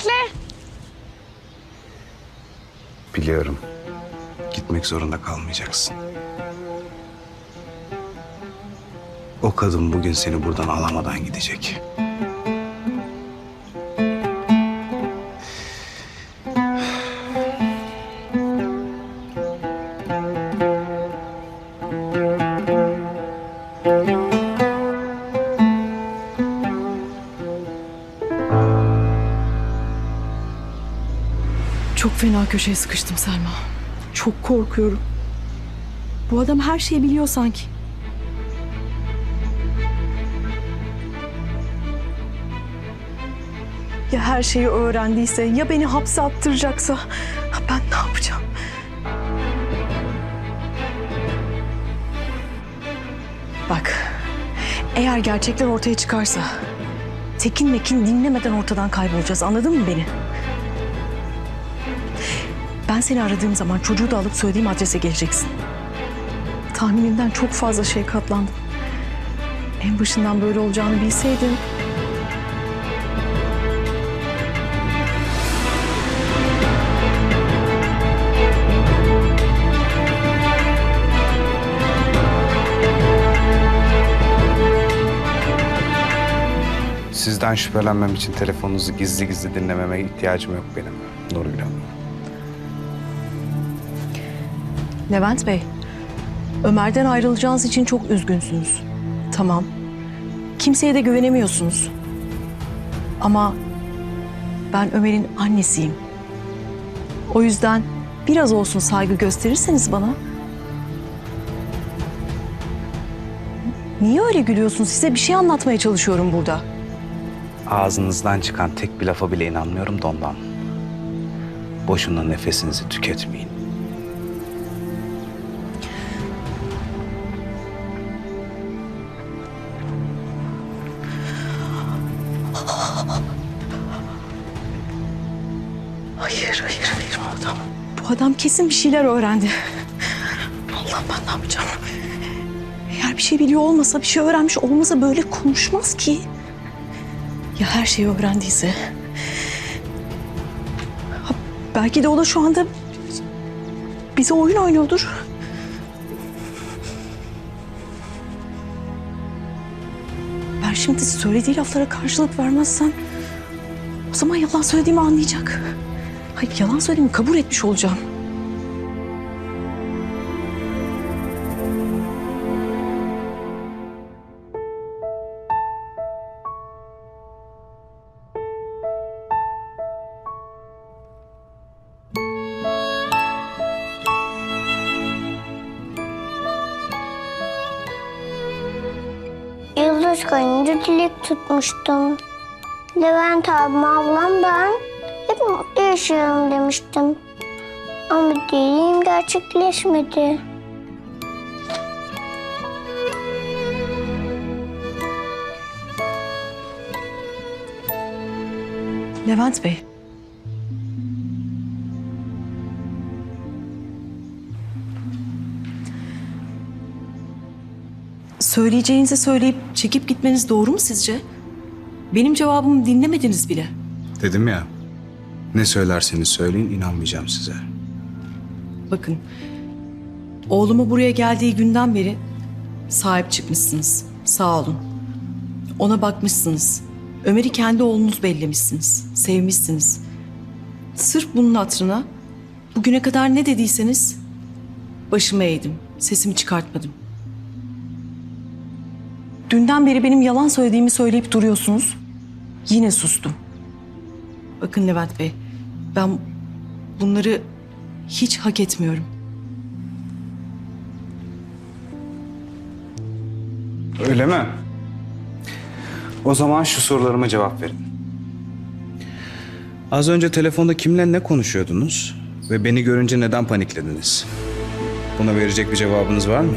bekle. Biliyorum. Gitmek zorunda kalmayacaksın. O kadın bugün seni buradan alamadan gidecek. Çok fena köşeye sıkıştım Selma. Çok korkuyorum. Bu adam her şeyi biliyor sanki. Ya her şeyi öğrendiyse, ya beni hapse attıracaksa, ben ne yapacağım? Bak, eğer gerçekler ortaya çıkarsa, Tekin Mekin dinlemeden ortadan kaybolacağız. Anladın mı beni? Ben seni aradığım zaman çocuğu da alıp söylediğim adrese geleceksin. Tahminimden çok fazla şey katlandım. En başından böyle olacağını bilseydim... Sizden şüphelenmem için telefonunuzu gizli gizli dinlememe ihtiyacım yok benim. Nurgül Hanım. Levent Bey, Ömer'den ayrılacağınız için çok üzgünsünüz. Tamam. Kimseye de güvenemiyorsunuz. Ama ben Ömer'in annesiyim. O yüzden biraz olsun saygı gösterirseniz bana. Niye öyle gülüyorsunuz? Size bir şey anlatmaya çalışıyorum burada. Ağzınızdan çıkan tek bir lafa bile inanmıyorum da ondan. Boşuna nefesinizi tüketmeyin. Hayır, hayır, hayır bu adam. Bu adam kesin bir şeyler öğrendi. Allah ben ne yapacağım? Eğer bir şey biliyor olmasa, bir şey öğrenmiş olmasa böyle konuşmaz ki. Ya her şeyi öğrendiyse? Ha, belki de o da şu anda bize oyun oynuyordur. Şimdi söylediği laflara karşılık vermezsem o zaman yalan söylediğimi anlayacak. Hayır yalan söylediğimi kabul etmiş olacağım. Yıldız kayınca dilek tutmuştum. Levent abim, ablam ben hep mutlu yaşayalım demiştim. Ama dileğim gerçekleşmedi. Levent Bey. Söyleyeceğinizi söyleyip çekip gitmeniz doğru mu sizce? Benim cevabımı dinlemediniz bile. Dedim ya. Ne söylerseniz söyleyin inanmayacağım size. Bakın, oğlumu buraya geldiği günden beri sahip çıkmışsınız. Sağ olun. Ona bakmışsınız. Ömer'i kendi oğlunuz bellemişsiniz. Sevmişsiniz. Sırf bunun hatırına bugüne kadar ne dediyseniz başımı eğdim. Sesimi çıkartmadım. Dünden beri benim yalan söylediğimi söyleyip duruyorsunuz. Yine sustum. Bakın Levent Bey, ben bunları hiç hak etmiyorum. Öyle mi? O zaman şu sorularıma cevap verin. Az önce telefonda kimle ne konuşuyordunuz? Ve beni görünce neden paniklediniz? Buna verecek bir cevabınız var mı?